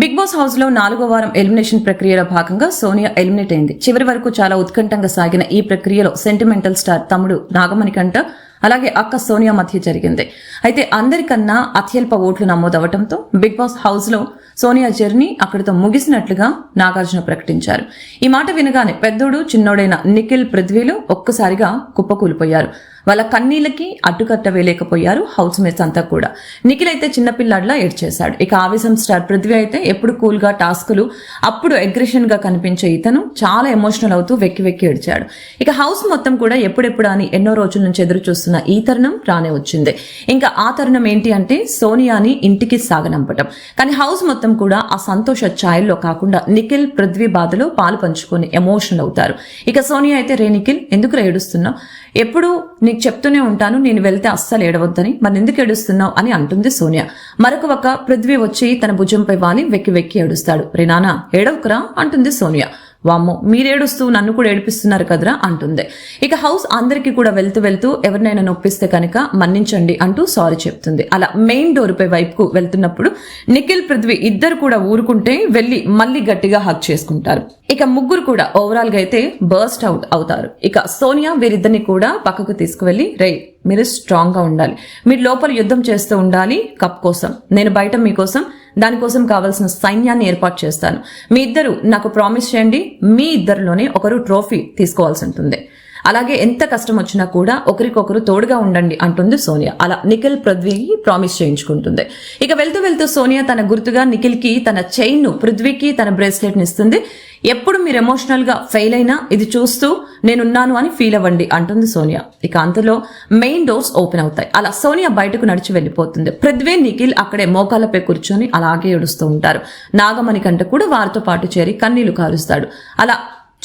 Big boss హౌస్లో నాలుగో వారం ఎలిమినేషన్ ప్రక్రియలో భాగంగా సోనియా ఎలిమినేట్ అయింది. చివరి వరకు చాలా ఉత్కంఠంగా సాగిన ఈ ప్రక్రియలో సెంటిమెంటల్ స్టార్ తమ్ముడు నాగమణికంట అలాగే అక్క సోనియా మధ్య జరిగింది. అయితే అందరికన్నా అత్యల్ప ఓట్లు నమోదవటంతో బిగ్ బాస్ హౌస్లో సోనియా జర్నీ అక్కడితో ముగిసినట్లుగా నాగార్జున ప్రకటించారు. ఈ మాట వినగానే పెద్దోడు చిన్నోడైన నిఖిల్ పృథ్వీలు ఒక్కసారిగా కుప్పకూలిపోయారు. వాళ్ళ కన్నీళ్ళకి అడ్డుకట్ట వేయలేకపోయారు హౌస్ మేట్స్ అంతా కూడా. నిఖిల్ అయితే చిన్నపిల్లాడిలా ఏడ్చేశాడు ఇక ఆవేశం స్టార్ పృథ్వీ అయితే ఎప్పుడు కూల్గా టాస్కులు అప్పుడు అగ్రెషన్గా కనిపించే ఇతను చాలా ఎమోషనల్ అవుతూ వెక్కి వెక్కి ఏడ్చాడు. ఇక హౌస్ మొత్తం కూడా ఎప్పుడెప్పుడు అని ఎన్నో రోజుల నుంచి ఎదురు చూస్తున్న ఈ తరుణం రానే వచ్చింది. ఇంకా ఆ తరుణం ఏంటి అంటే సోనియాని ఇంటికి సాగనంపటం. కానీ హౌస్ మొత్తం కూడా ఆ సంతోష ఛాయల్లో కాకుండా నిఖిల్ పృథ్వీ బాధలో పాలు పంచుకొని ఎమోషనల్ అవుతారు. ఇక సోనియా అయితే రే నిఖిల్ ఎందుకు ఏడుస్తున్నావు? ఎప్పుడు నీకు చెప్తూనే ఉంటాను నేను వెళ్తే అస్సలు ఏడవద్దని. మరి ఎందుకు ఏడుస్తున్నావు అని అంటుంది సోనియా. మరొక ఒక పృథ్వీ వచ్చి తన భుజంపై వాలి వెక్కి వెక్కి ఏడుస్తాడు. రే నానా ఏడవకురా? అంటుంది సోనియా. వామ్మో మీరేడుస్తూ నన్ను కూడా ఏడిపిస్తున్నారు కదరా అంటుంది. ఇక హౌస్ అందరికీ కూడా వెళ్తూ వెళ్తూ ఎవరినైనా నొప్పిస్తే కనుక మన్నించండి అంటూ సారీ చెప్తుంది. అలా మెయిన్ డోర్పై వైపుకు వెళ్తున్నప్పుడు నిఖిల్ పృథ్వీ ఇద్దరు కూడా ఊరుకుంటే వెళ్ళి మళ్ళీ గట్టిగా హక్ చేసుకుంటారు. ఇక ముగ్గురు కూడా ఓవరాల్గా అయితే బర్స్ట్ అవుట్ అవుతారు. ఇక సోనియా వీరిద్దరిని కూడా పక్కకు తీసుకువెళ్ళి రై మీరు స్ట్రాంగ్గా ఉండాలి. మీరు లోపల యుద్ధం చేస్తూ ఉండాలి కప్ కోసం. నేను బయట మీకోసం దానికోసం కావాల్సిన సైన్యాన్ని ఏర్పాటు చేస్తాను. మీ ఇద్దరు నాకు ప్రామిస్ చేయండి మీ ఇద్దరిలోనే ఒకరు ట్రోఫీ తీసుకోవాల్సి ఉంటుంది. అలాగే ఎంత కష్టం వచ్చినా కూడా ఒకరికొకరు తోడుగా ఉండండి అంటుంది సోనియా. అలా నిఖిల్ పృథ్వీకి ప్రామిస్ చేయించుకుంటుంది. ఇక వెళ్తూ వెళ్తూ సోనియా తన గుర్తుగా నిఖిల్కి తన చైన్ను పృథ్వీకి తన బ్రేస్లెట్ని ఇస్తుంది. ఎప్పుడు మీరు ఎమోషనల్గా ఫెయిల్ అయినా ఇది చూస్తూ నేనున్నాను అని ఫీల్ అవ్వండి అంటుంది సోనియా. ఇక అంతలో మెయిన్ డోర్స్ ఓపెన్ అవుతాయి. అలా సోనియా బయటకు నడిచి వెళ్ళిపోతుంది. పృథ్వీ నిఖిల్ అక్కడే మోకాలపై కూర్చొని అలాగే ఏడుస్తూ ఉంటారు. నాగమణి కంట కూడా వారితో పాటు చేరి కన్నీళ్ళు కారుస్తాడు. అలా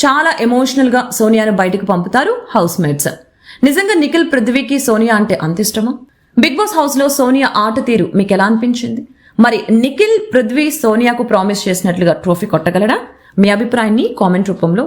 చాలా ఎమోషనల్గా సోనియాను బయటకు పంపుతారు హౌస్ మేట్స్ నిజంగా నిఖిల్ పృథ్వీకి సోనియా అంటే అంత ఇష్టమా? బిగ్ బాస్ హౌస్లో సోనియా ఆట తీరు మీకు ఎలా అనిపించింది? మరి నిఖిల్ పృథ్వీ సోనియాకు ప్రామిస్ చేసినట్లుగా ట్రోఫీ కొట్టగలడా? మీ అభిప్రాయాన్ని కామెంట్ రూపంలో